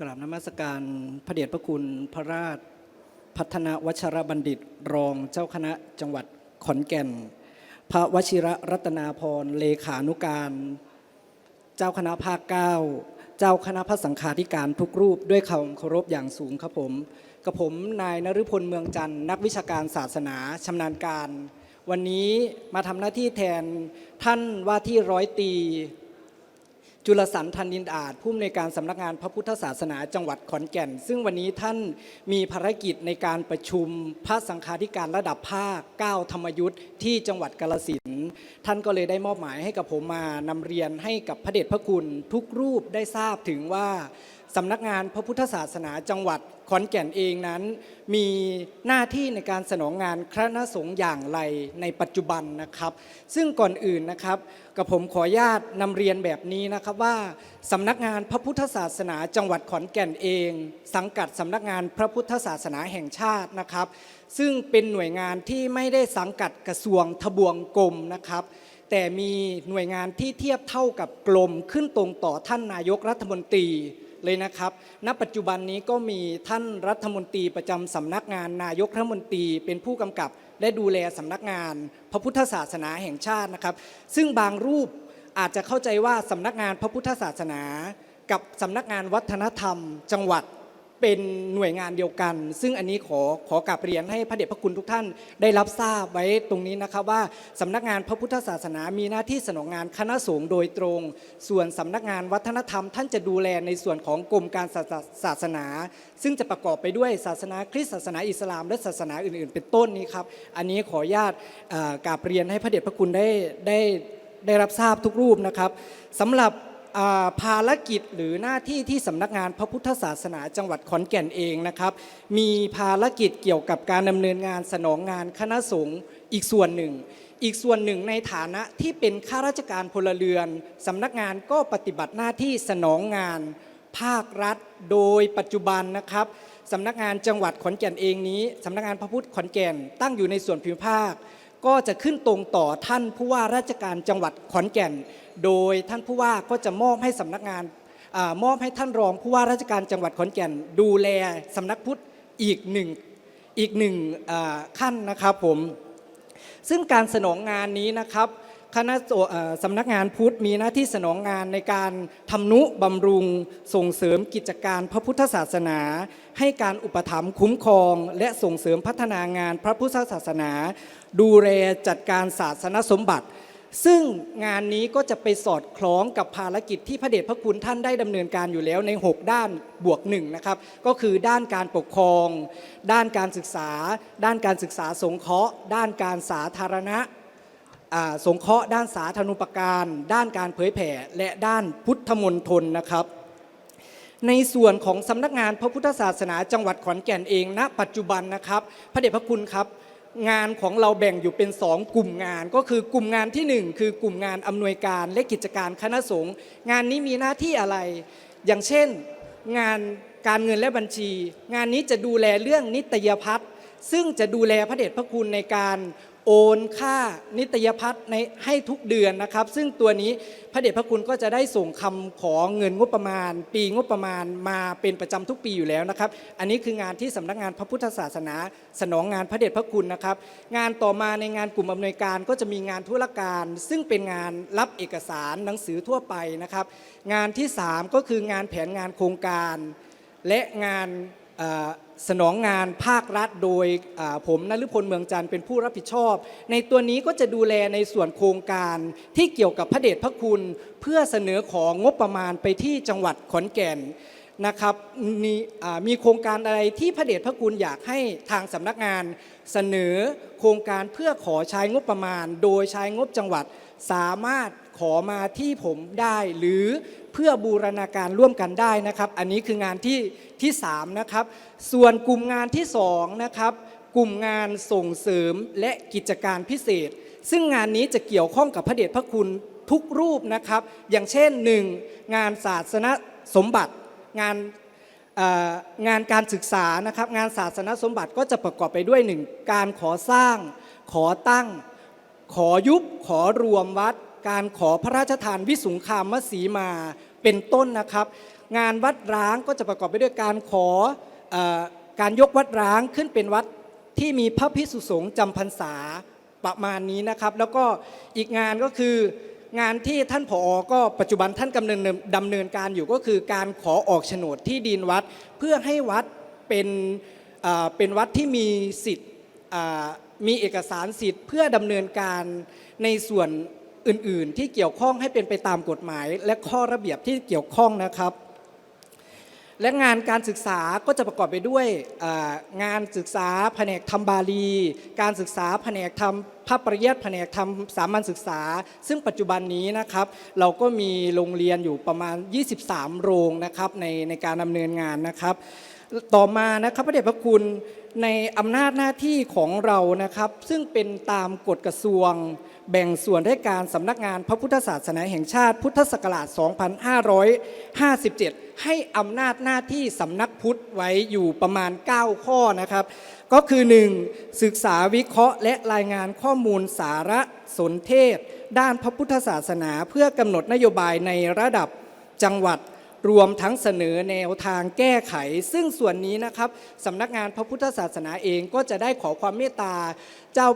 กราบนมัสการพระเดชพระคุณพระราช พัฒนวัชรบัณฑิตรองเจ้าคณะจังหวัดขอนแก่น พระวชิระรัตนาพรเลขานุการ เจ้าคณะภาคเก้าเจ้าคณะพระสังฆาธิการทุกรูปด้วยความเคารพอย่างสูงครับผมกับผมนายนฤพลเมืองจันทร์นักวิชาการศาสนาชำนาญการ วันนี้มาทำหน้าที่แทนท่านว่าที่ร้อยตรี จุลสันทันดินอาจผู้อำนวยการสำนักงานพระพุทธศาสนาจังหวัดขอนแก่น ซึ่งวันนี้ท่านมีภารกิจในการประชุมพระสังฆาธิการระดับภาค 9 ธรรมยุทธ์ที่จังหวัดกาลสินท่านก็เลยได้มอบหมายให้กับผมมานำเรียนให้กับพระเดชพระคุณทุกรูปได้ทราบถึงว่าสำนักงานพระพุทธศาสนาจังหวัดขอนแก่นเองนั้น มีหน้าที่ในการสนองงานคณะสงฆ์อย่างไรในปัจจุบันนะครับ ซึ่งก่อนอื่นนะครับ กับผมขออนุญาตนำเรียนแบบนี้นะครับว่าสำนักงานพระพุทธศาสนาจังหวัดขอนแก่นเอง สังกัดสำนักงานพระพุทธศาสนาแห่งชาตินะครับ ซึ่งเป็นหน่วยงานที่ไม่ได้สังกัดกระทรวงทบวงกรมนะครับ แต่มีหน่วยงานที่เทียบเท่ากับกรมขึ้นตรงต่อท่านนายกรัฐมนตรีเลยนะครับ ณ ปัจจุบันนี้ก็มีท่านรัฐมนตรีประจำสำนักงานนายกรัฐมนตรีเป็นผู้กำกับ และดูแลสำนักงาน พระพุทธศาสนาแห่งชาตินะครับ ซึ่งบางรูปอาจจะเข้าใจว่าสำนักงานพระพุทธศาสนา กับสำนักงานวัฒนธรรม จังหวัด เป็นหน่วยงานเดียวกัน ซึ่งอันนี้ขอขอกราบเรียนให้พระเดชพระคุณทุกท่านได้รับทราบไว้ตรงนี้นะครับว่าสำนักงานพระพุทธศาสนามีหน้าที่สนองงานคณะสงฆ์โดยตรง ส่วนสำนักงานวัฒนธรรม ท่านจะดูแลในส่วนของกรมการศาสนา ซึ่งจะประกอบไปด้วยศาสนาคริสต์ศาสนาอิสลาม และศาสนาอื่น ๆ เป็นต้นนี้ครับ อันนี้ขออนุญาตกราบเรียนให้พระเดชพระคุณได้ได้ได้รับทราบทุกรูปนะครับสำหรับ ภารกิจหรือหน้าที่ที่สำนักงานพระพุทธศาสนาจังหวัดขอนแก่นเองนะครับ มีภารกิจเกี่ยวกับการดำเนินงานสนองงานคณะสงฆ์อีกส่วนหนึ่ง อีกส่วนหนึ่งในฐานะที่เป็นข้าราชการพลเรือนสำนักงานก็ปฏิบัติหน้าที่สนองงานภาครัฐ โดยปัจจุบันนะครับสำนักงานจังหวัดขอนแก่นเองนี้สำนักงานพระพุทธขอนแก่นตั้งอยู่ในส่วนภูมิภาค ก็จะขึ้นตรงต่อท่านผู้ว่าราชการจังหวัดขอนแก่น โดยท่านผู้ว่าก็จะมอบให้สำนักงานอมอบให้ท่านรองผู้ว่าราชการจังหวัดขอนแก่น ดูแลสำนักพุทธอีกหนึ่งอีกหนึ่งขั้นนะครับผมซึ่งการสนองงานนี้นะครับคณะสเอ่อสำนักงานพุทธมีหน้าที่สนองงานในการทำนุบำรุง ส่งเสริมกิจการพระพุทธศาสนา ให้การอุปถัมภ์คุ้มครอง และส่งเสริมพัฒนางานพระพุทธศาสนา ดูแลจัดการศาสนสมบัติ ซึ่งงานนี้ก็จะไปสอดคล้องกับภารกิจที่พระเดชพระคุณท่านได้ดำเนินการอยู่แล้วใน 6 ด้านบวกหนึ่งนะครับก็คือด้านการปกครอง ด้านการศึกษา ด้านการศึกษาสงเคราะห์ ด้านการสาธารณะสงเคราะห์ ด้านสาธารณูปการ ด้านการเผยแผ่และด้านพุทธมนทนนะครับ ในส่วนของสำนักงานพระพุทธศาสนาจังหวัดขอนแก่นเองณปัจจุบันนะครับ พระเดชพระคุณครับ งานของเราแบ่งอยู่เป็น 2 กลุ่มงาน ก็คือกลุ่มงานทีหนึ่1 คือกลุ่มงานอำนวยการและกิจการคณะสงฆ์งานนี้มีหน้าที่อะไร อย่างเช่น งานการเงินและบัญชี งานนี้จะดูแลเรื่องนิตยพัฒน์ซึ่งจะดูแลพระเดชพระคุณในการ โอนค่านิตยพัฒน์ในให้ทุกเดือนนะครับ ซึ่งตัวนี้พระเดชพระคุณก็จะได้ส่งคำขอเงินงบประมาณ ปีงบประมาณมาเป็นประจำทุกปีอยู่แล้วนะครับ อันนี้คืองานที่สำนักงานพระพุทธศาสนา สนองงานพระเดชพระคุณนะครับ งานต่อมาในงานกลุ่มอำนวยการก็จะมีงานธุรการ ซึ่งเป็นงานรับเอกสารหนังสือทั่วไปนะครับ งานที่ 3 ก็คืองานแผนงานโครงการ และงาน สนองงานภาครัฐโดยผมนฤพลเมืองจันทร์เป็นผู้รับผิดชอบ ในตัวนี้ก็จะดูแลในส่วนโครงการที่เกี่ยวกับพระเดชพระคุณ เพื่อเสนอของงบประมาณไปที่จังหวัดขอนแก่นนะครับมีมีโครงการอะไรที่พระเดชพระคุณอยากให้ทางสำนักงาน เสนอโครงการเพื่อขอใช้งบประมาณ โดยใช้งบจังหวัดสามารถขอมาที่ผมได้หรือ เพื่อบูรณาการร่วมกันได้นะครับ อันนี้คืองานที่ที่3นะครับ ส่วนกลุ่มงานที่2นะครับกลุ่มงานส่งเสริมและกิจการพิเศษ ซึ่งงานนี้จะเกี่ยวข้องกับพระเดชพระคุณทุกรูปนะครับ อย่างเช่น 1. งานศาสนสมบัติงานงานการศึกษานะครับงานศาสนสมบัติก็จะประกอบไปด้วย 1. การขอสร้าง ขอตั้ง ขอยุบขอรวมวัด การขอพระราชทานวิสุงคามสีมา เป็นต้นนะครับ งานวัดร้างก็จะประกอบไปด้วยการขอออการยกวัดร้างขึ้นเป็นวัดที่มีพระพิสุสงฆ์จำพรรษาประมาณนี้นะครับ แล้วก็อีกงานก็คืองานที่ท่านผอก็ปัจจุบันท่านกำเนินดำเนินการอยู่ก็คือการขอออกโฉนดที่ดินวัด เพื่อให้วัดเป็นเป็นวัดที่มีสิทธิ์มีเอกสารสิทธิ์ เพื่อดำเนินการในส่วน อื่น ๆ ที่เกี่ยวข้องให้เป็นไปตามกฎหมาย และข้อระเบียบที่เกี่ยวข้องนะครับ และงานการศึกษาก็จะประกอบไปด้วยงานศึกษาแผนกทำบาลี การศึกษาแผนกทำพระปริยัติแผนกทำสามัญศึกษา ซึ่งปัจจุบันนี้นะครับ เราก็มีโรงเรียนอยู่ประมาณ 23 โรงนะครับในในการดำเนินงานนะครับ ต่อมานะครับพระเดชพระคุณในอำนาจหน้าที่ของเรานะครับ ซึ่งเป็นตามกฎกระทรวง แบ่งส่วนให้การสำนักงานพระพุทธศาสนาแห่งชาติ พุทธศักราช 2557 ให้อำนาจหน้าที่สำนักพุทธไว้อยู่ประมาณ 9 ข้อนะครับ ก็คือ 1. ศึกษาวิเคราะห์ และรายงานข้อมูลสารสนเทศ ด้านพระพุทธศาสนา เพื่อกำหนดนโยบายในระดับจังหวัด รวมทั้งเสนอแนวทางแก้ไข ซึ่งส่วนนี้นะครับสำนักงานพระพุทธศาสนาเองก็จะได้ขอความเมตตาเจ้า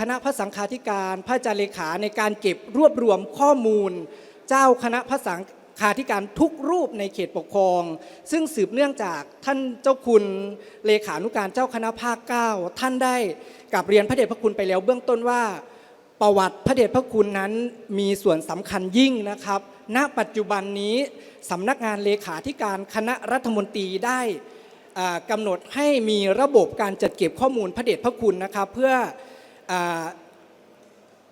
คณะพระสังฆาธิการพระจารเลขาในการเก็บรวบรวมข้อมูล เจ้าคณะพระสังฆาธิการทุกรูปในเขตปกครอง ซึ่งสืบเนื่องจากท่านเจ้าคุณเลขานุการเจ้าคณะภาคเก้าท่านได้กลับเรียนพระเดชพระคุณไปแล้วเบื้องต้นว่าประวัติพระเดชพระคุณนั้นมีส่วนสำคัญยิ่งนะครับ ณปัจจุบันนี้สำนักงานเลขาธิการคณะรัฐมนตรีได้กำหนดให้มีระบบการจัดเก็บข้อมูลพระเดชพระคุณนะครับเพื่ออ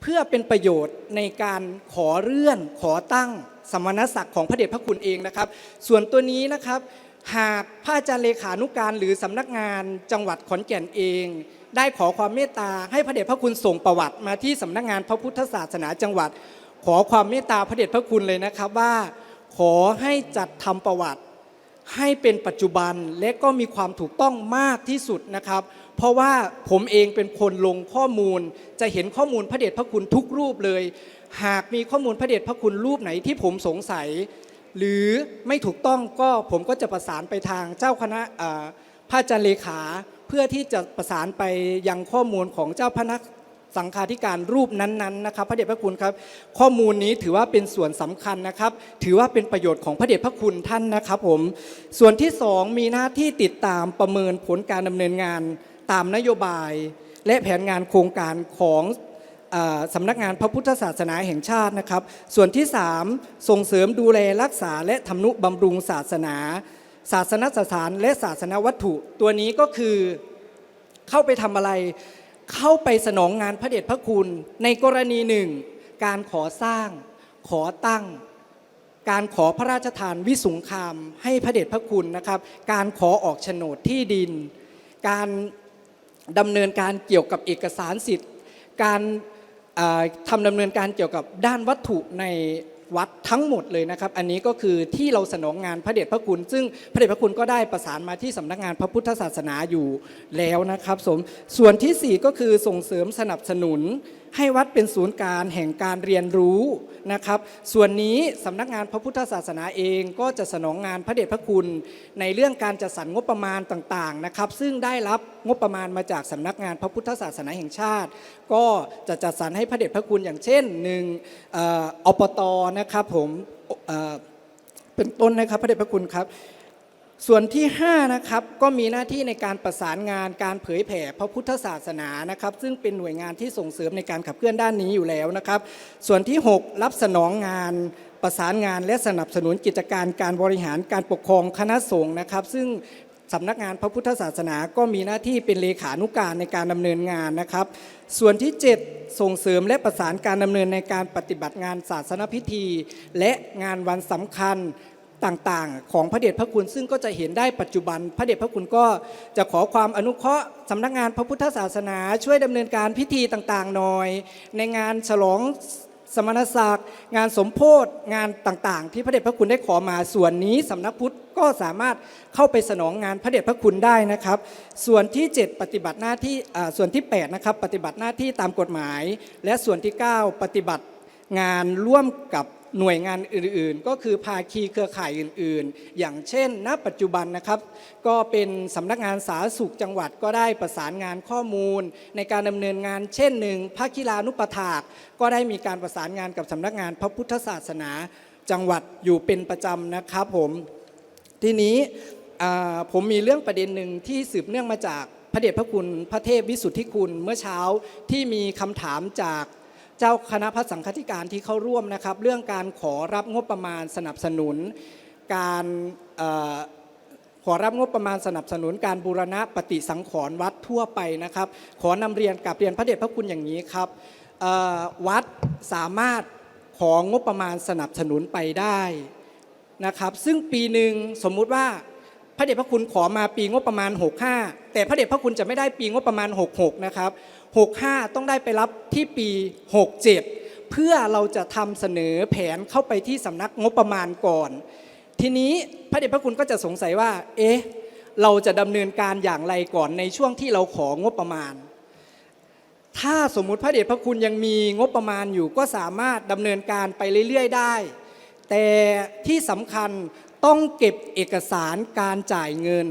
เพื่อเป็นประโยชน์ในการขอเลื่อนขอตั้งสมณศักดิ์ของพระเดชพระคุณเองนะครับ ส่วนตัวนี้นะครับหากพระอาจารย์เลขานุการหรือสำนักงานจังหวัดขอนแก่นเอง ได้ขอความเมตตาให้พระเดชพระคุณส่งประวัติมาที่สำนักงานพระพุทธศาสนาจังหวัด ขอความเมตตาพระเดชพระคุณเลยนะครับว่า ขอให้จัดทำประวัติ ให้เป็นปัจจุบันและก็มีความถูกต้องมากที่สุดนะครับ เพราะว่าผมเองเป็นคนลงข้อมูล จะเห็นข้อมูลพระเดชพระคุณทุกรูปเลย หากมีข้อมูลพระเดชพระคุณรูปไหนที่ผมสงสัย หรือไม่ถูกต้องก็ผมก็จะประสานไปทางเจ้าคณะพระอาจารย์เลขา เพื่อที่จะประสานไปยังข้อมูลของเจ้าพนัก สังฆาธิการรูปนั้นๆนะครับ พระเดชพระคุณครับ ข้อมูลนี้ถือว่าเป็นส่วนสำคัญนะครับ ถือว่าเป็นประโยชน์ของพระเดชพระคุณท่านนะครับผม ส่วนที่สองมีหน้าที่ติดตามประเมินผลการดำเนินงานตามนโยบาย และแผนงานโครงการของสำนักงานพระพุทธศาสนาแห่งชาตินะครับ ส่วนที่ 3 ส่งเสริมดูแลรักษาและทำนุบำรุงศาสนา ศาสนสถานและศาสนวัตถุ ตัวนี้ก็คือเข้าไปทำอะไร เข้าไปสนองงานพระเดชพระคุณ ในกรณีหนึ่ง การขอสร้าง ขอตั้ง การขอพระราชทานวิสุงคามให้พระเดชพระคุณนะครับ การขอออกโฉนดที่ดิน การดำเนินการเกี่ยวกับเอกสารสิทธิ์ การทำดำเนินการเกี่ยวกับด้านวัตถุใน วัดทั้งหมดเลยนะครับ อันนี้ก็คือที่เราสนองงานพระเดชพระคุณ ซึ่งพระเดชพระคุณก็ได้ประสานมาที่สำนักงานพระพุทธศาสนาอยู่แล้วนะครับสมส่วนที่ 4 ก็คือส่งเสริมสนับสนุนให้วัดเป็นศูนย์การแห่งการเรียนรู้นะครับ ส่วนนี้สำนักงานพระพุทธศาสนาเองก็จะสนองงานพระเดชพระคุณ ในเรื่องการจัดสรรงบประมาณต่างๆนะครับ ซึ่งได้รับงบประมาณมาจากสำนักงานพระพุทธศาสนาแห่งชาติ ก็จะจัดสรรให้พระเดชพระคุณอย่างเช่นหนึ่งอปตนะครับผมเอ่อเป็นต้นนะครับพระเดชพระคุณครับ ส่วนที่ 5 นะครับ ก็มีหน้าที่ในการประสานงานการเผยแผ่พระพุทธศาสนานะครับ ซึ่งเป็นหน่วยงานที่ส่งเสริมในการขับเคลื่อนด้านนี้อยู่แล้วนะครับ ส่วนที่ 6 รับสนองงานประสานงานและสนับสนุนกิจการการบริหารการปกครองคณะสงฆ์นะครับ ซึ่งสำนักงานพระพุทธศาสนาก็มีหน้าที่เป็นเลขานุการในการดำเนินงานนะครับ ส่วนที่ 7 ส่งเสริมและประสานการดำเนินในการปฏิบัติงานศาสนพิธี และงานวันสำคัญ ต่างๆ ของพระเดชพระคุณซึ่งก็จะเห็นได้ปัจจุบัน พระเดชพระคุณก็จะขอความอนุเคราะห์สำนักงานพระพุทธศาสนาช่วยดำเนินการพิธีต่างๆหน่อย ในงานฉลองสมณศักดิ์งานสมโพธิงานต่างๆ ที่พระเดชพระคุณได้ขอมาส่วนนี้สำนักพุทธก็สามารถเข้าไปสนองงานพระเดชพระคุณได้นะครับ ส่วนที่ 7 ปฏิบัติหน้าที่ส่วนที่8นะครับปฏิบัติหน้าที่ตามกฎหมาย และส่วนที่ 9 ปฏิบัติงานร่วมกับ หน่วยงานอื่นๆ ก็คือภาคีเครือข่ายอื่นๆ อย่างเช่น ณ ปัจจุบันนะครับ ก็เป็นสำนักงานสาธารณสุขจังหวัดก็ได้ประสานงานข้อมูล ในการดำเนินงาน เช่นหนึ่งภาคีลานุปถาก ก็ได้มีการประสานงานกับสำนักงานพระพุทธศาสนาจังหวัดอยู่เป็นประจำนะครับผมทีนี้ผมมีเรื่องประเด็นหนึ่งที่สืบเนื่องมาจากพระเดชพระคุณพระเทพวิสุทธิคุณเมื่อเช้าที่มีคำถามจาก เจ้าคณะพระสังฆทิการที่เข้าร่วมนะครับ เรื่องการขอรับงบประมาณสนับสนุน การออขอรับงบประมาณสนับสนุนการบูรณะปฏิสังขรณ์วัดทั่วไปนะครับ ขอนำเรียนกับเรียนพระเดชพระคุณอย่างนี้ครับวัดสามารถของงบประมาณสนับสนุนไปได้นะครับ ซึ่งปีหนึ่งสมมุติว่าพระเดชพระคุณขอมาปีงบประมาณ 65 แต่พระเดชพระคุณจะไม่ได้ปีงบประมาณ 66 นะครับ 65 ต้องได้ไปรับที่ปี 67 เพื่อเราจะทำเสนอแผนเข้าไปที่สำนักงบประมาณก่อน ทีนี้พระเดชพระคุณก็จะสงสัยว่า เอ๊ะ เราจะดำเนินการอย่างไรก่อนในช่วงที่เราของบประมาณ ถ้าสมมุติพระเดชพระคุณยังมีงบประมาณอยู่ก็สามารถดำเนินการไปเรื่อยๆ ได้ แต่ที่สำคัญต้องเก็บเอกสารการจ่ายเงิน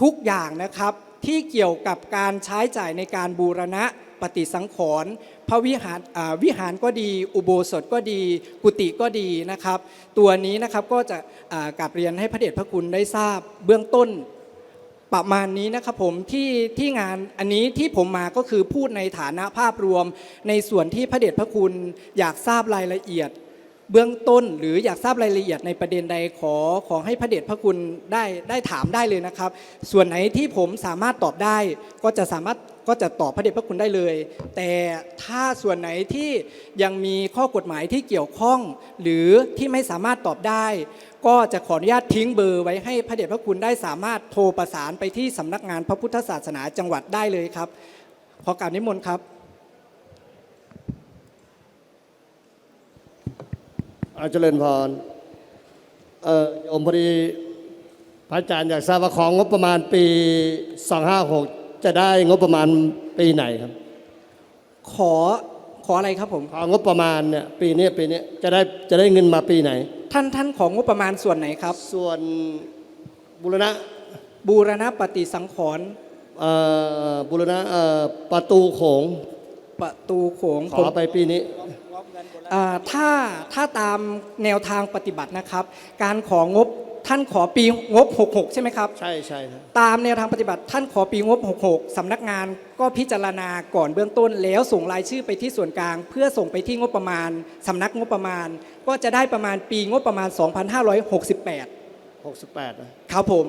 ทุกอย่างนะครับ ที่เกี่ยวกับการใช้จ่ายในการบูรณะปฏิสังขรณ์พระวิหารวิหารก็ดี อุโบสถก็ดี กุฏิก็ดีนะครับ ตัวนี้นะครับก็จะกลับเรียนให้พระเดชพระคุณได้ทราบเบื้องต้นประมาณนี้นะครับผมที่ที่งานอันนี้ที่ผมมาก็คือพูดในฐานะภาพรวม ในส่วนที่พระเดชพระคุณอยากทราบรายละเอียด เบื้องต้นหรืออยากทราบรายละเอียดในประเด็นใดขอขอให้พระเดชพระคุณได้ได้ถามได้เลยนะครับ ส่วนไหนที่ผมสามารถตอบได้ก็จะสามารถก็จะตอบพระเดชพระคุณได้เลย แต่ถ้าส่วนไหนที่ยังมีข้อกฎหมายที่เกี่ยวข้อง หรือที่ไม่สามารถตอบได้ ก็จะขออนุญาตทิ้งเบอร์ไว้ให้พระเดชพระคุณได้สามารถโทรประสานไปที่สำนักงานพระพุทธศาสนาจังหวัดได้เลยครับ ขอกรารนิมนต์ครับ อาเจริญพรเอ่อโยมพอดีพระอาจารย์อยากทราบว่าของงบประมาณปี 256 จะได้งบประมาณปีไหนครับ ขอขออะไรครับผม ของงบประมาณเนี่ยปีนี้ปีนี้จะได้จะได้เงินมาปีไหน ท่านท่านของงบประมาณส่วนไหนครับ ส่วนบุรณะบูรณะปฏิสังขรณ์เอ่อบุรณะเอ่อประตูโขงประตูโขงขผอมไปปีนี้อ่า ถ้าถ้าตามแนวทางปฏิบัตินะครับ การของงบท่านขอปีงบ 66 ใช่ไหมครับ ใช่ใช่ครับตามแนวทางปฏิบัติท่านขอปีงบ 66สำนักงานก็พิจารณาก่อนเบื้องต้น แล้วส่งรายชื่อไปที่ส่วนกลาง เพื่อส่งไปที่งบประมาณสำนักงบประมาณ ก็จะได้ประมาณปีงบประมาณ 2568 68นะครับผม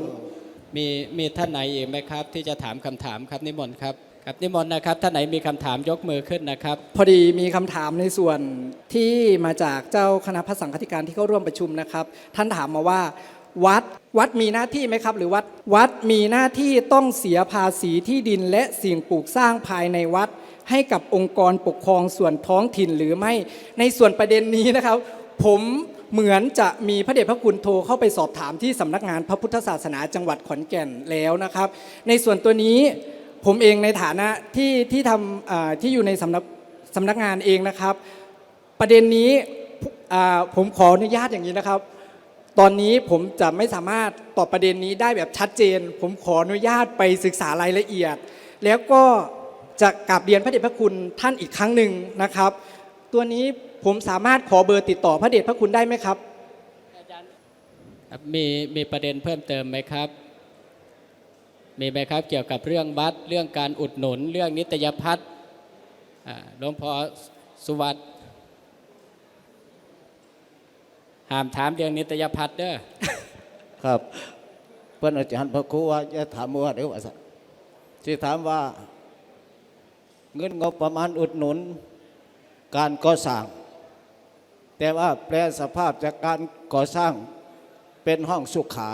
มีมีท่านไหนอีกไหมครับ ที่จะถามคำถามครับนิมนต์ครับ ครับนิมนต์นะครับท่านไหนมีคำถามยกมือขึ้นนะครับ พอดีมีคำถามในส่วนที่มาจากเจ้าคณะพระสังฆติการที่เข้าร่วมประชุมนะครับ ท่านถามมาว่า วัดวัดมีหน้าที่ไหมครับ หรือวัดวัดมีหน้าที่ต้องเสียภาษีที่ดินและสิ่งปลูกสร้างภายในวัด ให้กับองค์กรปกครองส่วนท้องถิ่นหรือไม่ในส่วนประเด็นนี้นะครับ ผมเหมือนจะมีพระเดชพระคุณโทรเข้าไปสอบถามที่สำนักงานพระพุทธศาสนาจังหวัดขอนแก่นแล้วนะครับ ในส่วนตัวนี้ ผมเองในฐานะที่ที่ทำที่อยู่ในสำนักสำนักงานเองนะครับ ประเด็นนี้ผมขออนุญาตอย่างนี้นะครับ ตอนนี้ผมจะไม่สามารถตอบประเด็นนี้ได้แบบชัดเจน ผมขออนุญาตไปศึกษารายละเอียด แล้วก็จะกราบเรียนพระเดชพระคุณท่านอีกครั้งหนึ่งนะครับ ตัวนี้ผมสามารถขอเบอร์ติดต่อพระเดชพระคุณได้ไหมครับมีมีประเด็นเพิ่มเติมไหมครับ มีไหมครับเกี่ยวกับเรื่องวัดเรื่องการอุดหนุนเรื่องนิตยพัฒน์อ่าหลวงพ่อสุวัตห้ามถามเรื่องนิตยพัฒน์เด้อครับเพื่อนอาจารย์พระครูว่าจะถามว่าเดี๋ยวว่าสัที่ถามว่า เงินงบประมาณอุดหนุน การก่อสร้าง แต่ว่าแปลสภาพจากการก่อสร้างเป็นห้องสุขา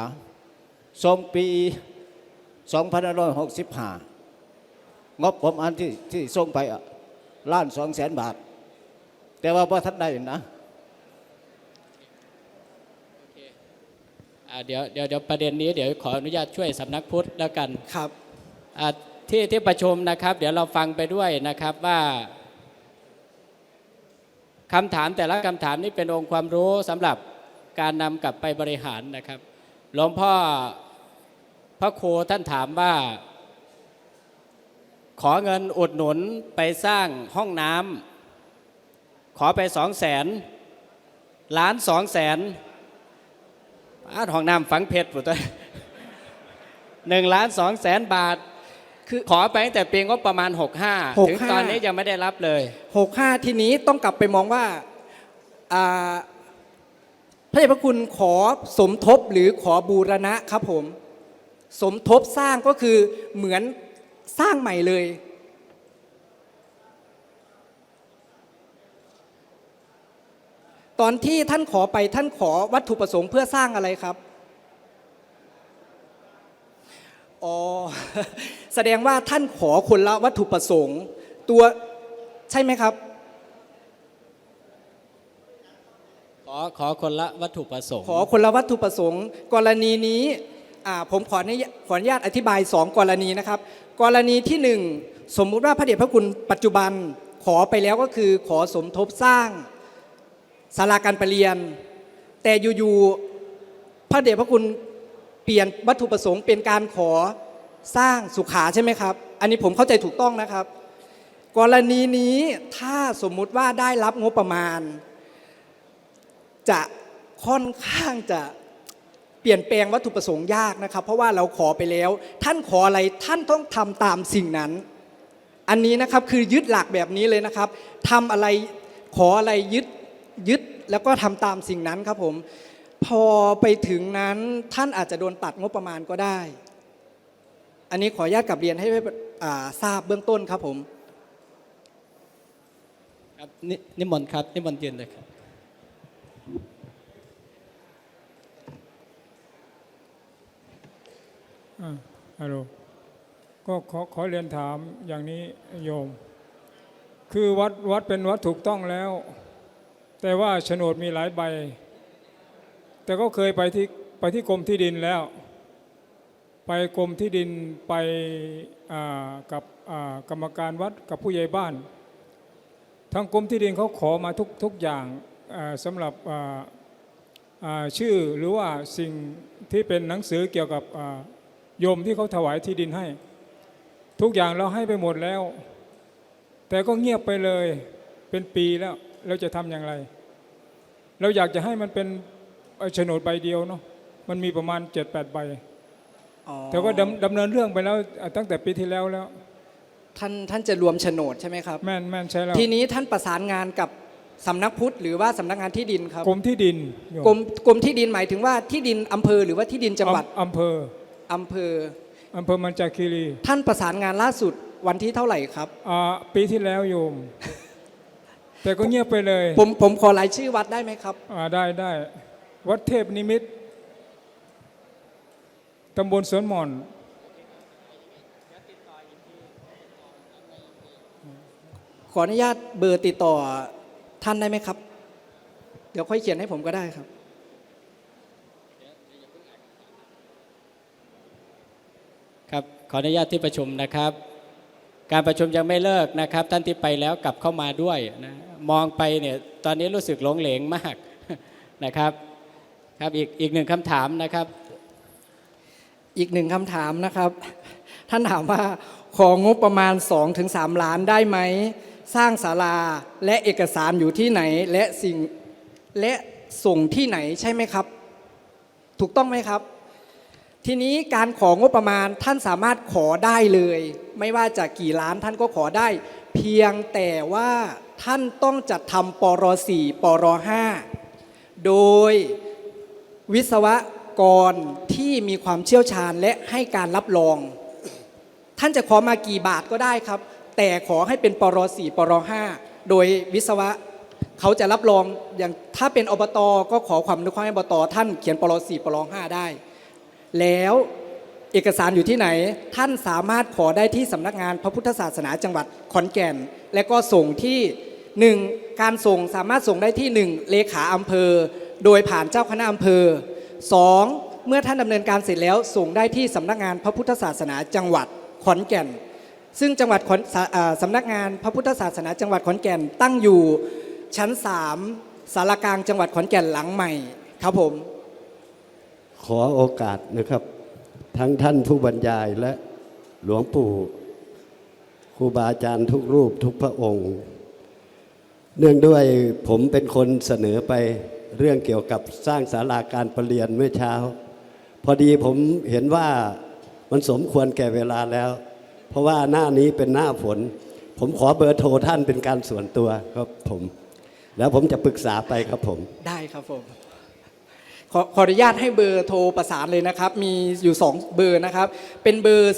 ทรงปี 2565 งบประมาณที่ที่ส่งไปอะล้านสองแสนบาท แต่ว่าพอท่านได้นะอ่าเดี๋ยวเดี๋ยวเดี๋ยวประเด็นนี้เดี๋ยวขออนุญาตช่วยสำนักพุทธแล้วกันครับอ่าที่ที่ประชุมนะครับ เดี๋ยวเราฟังไปด้วยนะครับว่าคำถามแต่ละคำถามนี่เป็นองค์ความรู้สำหรับการนำกลับไปบริหารนะครับ หลวงพ่อ พระครูท่านถามว่า ขอเงินอุดหนุนไปสร้างห้องน้ำขอไปสองแสนล้านสองแสนอาห้องน้ำฝังเพชรปุตตหนึ่งล้านสองแสนบาท คือขอไปตั้งแต่ปีงบประมาณ 65 ถึงตอนนี้ยังไม่ได้รับเลย 65 ทีนี้ต้องกลับไปมองว่าอ่าพระเดชพระคุณขอสมทบหรือขอบูรณะครับผม สมทบสร้างก็คือเหมือนสร้างใหม่เลย ตอนที่ท่านขอไปท่านขอวัตถุประสงค์เพื่อสร้างอะไรครับอ๋อแสดงว่าท่านขอคนละวัตถุประสงค์ ตัวใช่ไหมครับ ขอขอคนละวัตถุประสงค์ ขอคนละวัตถุประสงค์ กรณีนี้อ่า ผมขออนุญาตขออนุญาตอธิบายสองกรณีนะครับ กรณีที่หนึ่งสมมุติว่าพระเดชพระคุณปัจจุบันขอไปแล้วก็คือขอสมทบสร้างศาลาการประเรียน แต่อยู่ๆพระเดชพระคุณเปลี่ยนวัตถุประสงค์เป็นการขอสร้างสุขาใช่ไหมครับ อันนี้ผมเข้าใจถูกต้องนะครับ กรณีนี้ถ้าสมมุติว่าได้รับงบประมาณ จะค่อนข้างจะ เปลี่ยนแปลงวัตถุประสงค์ยากนะครับ เพราะว่าเราขอไปแล้ว ท่านขออะไรท่านต้องทำตามสิ่งนั้น อันนี้นะครับคือยึดหลักแบบนี้เลยนะครับทำอะไรขออะไรยึดยึดแล้วก็ทำตามสิ่งนั้นครับผมพอไปถึงนั้นท่านอาจจะโดนตัดงบประมาณก็ได้ อันนี้ขออนุญาตกลับเรียนให้ทราบเบื้องต้นครับผมครับนนิมนต์ครับนิมนต์ยืนเลยครับ อ่า ฮัลโหลก็ขอขอเรียนถามอย่างนี้โยม คือวัดวัดเป็นวัดถูกต้องแล้ว แต่ว่าโฉนดมีหลายใบ แต่ก็เคยไปที่ไปที่กรมที่ดินแล้ว ไปกรมที่ดินไปกับกรรมการวัดกับผู้ใหญ่บ้าน ทางกรมที่ดินเขาขอมาทุกทุกอย่างสำหรับชื่อหรือว่าสิ่งที่เป็นหนังสือเกี่ยวกับ โยมที่เขาถวายที่ดินให้ ทุกอย่างเราให้ไปหมดแล้ว แต่ก็เงียบไปเลยเป็นปีแล้วเราจะทำอย่างไร เราอยากจะให้มันเป็นเอ่อโฉนดใบเดียวเนาะมันมีประมาณ 7-8 ใบอ๋อแต่ก็ดำดำเนินเรื่องไปแล้วอะตั้งแต่ปีที่แล้วแล้ว ท่านท่านจะรวมโฉนดใช่ไหมครับ แม่นแม่นใช่แล้วทีนี้ท่านประสานงานกับสำนักพุทธหรือว่าสำนักงานที่ดินครับกรมที่ดินโยมกรมกรมที่ดินหมายถึงว่าที่ดินอำเภอหรือว่าที่ดินจังหวัดอำอำเภอ อำเภออำเภอมันจาคีรีท่านประสานงานล่าสุดวันที่เท่าไหร่ครับ อ่าปีที่แล้วโยม แต่ก็เงียบไปเลยผมผมขอรายชื่อวัดได้ไหมครับ อ่าได้ได้วัดเทพนิมิตรตำบลสวนหมอน ขออนุญาตเบอร์ติดต่อท่านได้ไหมครับ เดี๋ยวค่อยเขียนให้ผมก็ได้ครับ ครับ ขออนุญาตที่ประชุมนะครับ การประชุมยังไม่เลิกนะครับ ท่านที่ไปแล้วกลับเข้ามาด้วยนะมองไปเนี่ยตอนนี้รู้สึกหลงเหลงมากนะครับครับอีกอีกหนึ่งคำถามนะครับ อีกหนึ่งคำถามนะครับ ท่านถามว่าของงบประมาณ 2-3 ล้านได้ไหม สร้างศาลาและเอกสารอยู่ที่ไหนและสิ่งและส่งที่ไหนใช่ไหมครับ ถูกต้องไหมครับ ทีนี้การของบประมาณท่านสามารถขอได้เลย ไม่ว่าจะกี่ล้านท่านก็ขอได้ เพียงแต่ว่าท่านต้องจัดทำปร4ปร5โดยวิศวกรที่มีความเชี่ยวชาญและให้การรับรอง ท่านจะขอมากี่บาทก็ได้ครับ แต่ขอให้เป็นปร4ปร5โดยวิศวะเขาจะรับรองอย่างถ้าเป็นอบตก็ขอความอนุเคราะห์ให้อบตท่านเขียนปร4ปร5ได้ แล้วเอกสารอยู่ที่ไหน ท่านสามารถขอได้ที่สำนักงานพระพุทธศาสนาจังหวัดขอนแก่น และก็ส่งที่หนึ่งการส่งสามารถส่งได้ที่หนึ่งเลขาอำเภอ โดยผ่านเจ้าคณะอำเภอสองเมื่อท่านดำเนินการเสร็จแล้วส่งได้ที่สำนักงานพระพุทธศาสนาจังหวัดขอนแก่น ซึ่งจังหวัดสสำนักงานพระพุทธศาสนาจังหวัดขอนแก่นตั้งอยู่ชั้น 3สารกลางจังหวัดขอนแก่นหลังใหม่ครับผม ขอโอกาสนะครับ ทั้งท่านผู้บรรยายและหลวงปู่ครูบาอาจารย์ทุกรูปทุกพระองค์ เนื่องด้วยผมเป็นคนเสนอไปเรื่องเกี่ยวกับสร้างศาลาการประเรียนเมื่อเช้า พอดีผมเห็นว่ามันสมควรแก่เวลาแล้ว เพราะว่าหน้านี้เป็นหน้าฝน ผมขอเบอร์โทรท่านเป็นการส่วนตัวครับผม แล้วผมจะปรึกษาไปครับผม ได้ครับผม ขอขออนุญาตให้เบอร์โทรประสานเลยนะครับ มีอยู่ 2 เบอร์นะครับ เป็นเบอร์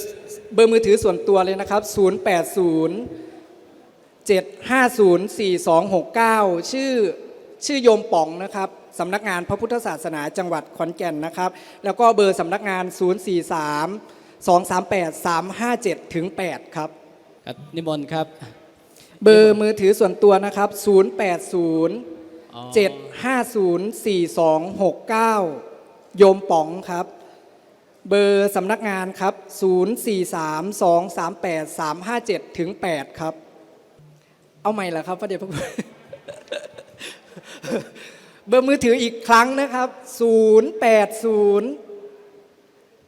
เบอร์มือถือส่วนตัวเลยนะครับ 080 7504269 ชื่อชื่อโยมป๋องนะครับสำนักงานพระพุทธศาสนาจังหวัดขอนแก่นนะครับ แล้วก็เบอร์สำนักงาน 043 238 357ถึง8ครับครับนิมนต์ครับ เบอร์มือถือส่วนตัวนะครับ 080อ๋อ 7504269 โยมป๋องครับ เบอร์สำนักงานครับ 043238357ถึง8ครับ เอาใหม่ละครับพระเดชพระคุณ เบอร์มือถืออีกครั้งนะครับ 080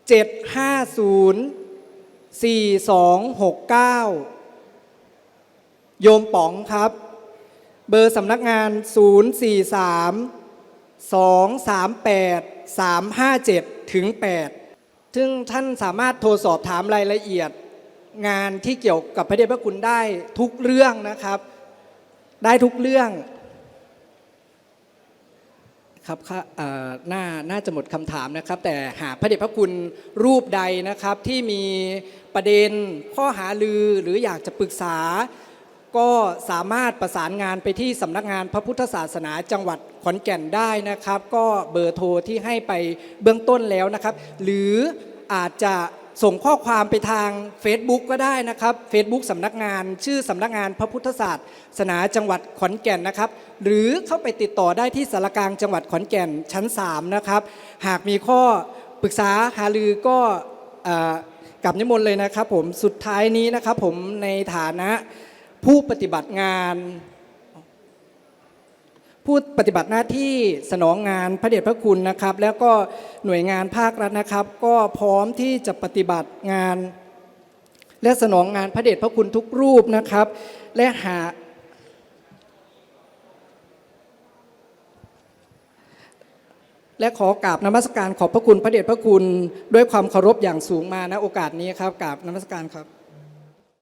750 4269 โยมป๋องครับ เบอร์สำนักงาน 043 238 357 ถึง 8 ซึ่งท่านสามารถโทรสอบถามรายละเอียด งานที่เกี่ยวกับพระเดชพระคุณได้ทุกเรื่องนะครับ ได้ทุกเรื่อง ครับค่ะเอ่อน่าน่าจะหมดคำถามนะครับ แต่หากพระเดชพระคุณรูปใดนะครับที่มีประเด็นข้อหาลือหรืออยากจะปรึกษา ก็สามารถประสานงานไปที่สำนักงานพระพุทธศาสนาจังหวัดขอนแก่นได้นะครับ ก็เบอร์โทรที่ให้ไปเบื้องต้นแล้วนะครับ หรืออาจจะส่งข้อความไปทาง Facebook ก็ได้นะครับ Facebook สำนักงานชื่อสำนักงานพระพุทธศาสนาจังหวัดขอนแก่นนะครับ หรือเข้าไปติดต่อได้ที่สารกลางจังหวัดขอนแก่นชั้น 3 นะครับ หากมีข้อปรึกษาหารือก็อกลับนิมนต์เลยนะครับผมสุดท้ายนี้นะครับผมในฐานะ ผู้ปฏิบัติงาน ผู้ปฏิบัติหน้าที่สนองงานพระเดชพระคุณนะครับ แล้วก็หน่วยงานภาครัฐนะครับ ก็พร้อมที่จะปฏิบัติงาน และสนองงานพระเดชพระคุณทุกรูปนะครับ และหาและขอกราบนมัสการขอบพระคุณพระเดชพระคุณ ด้วยความเคารพอย่างสูงมาณโอกาสนี้ครับกราบนมัสการครับ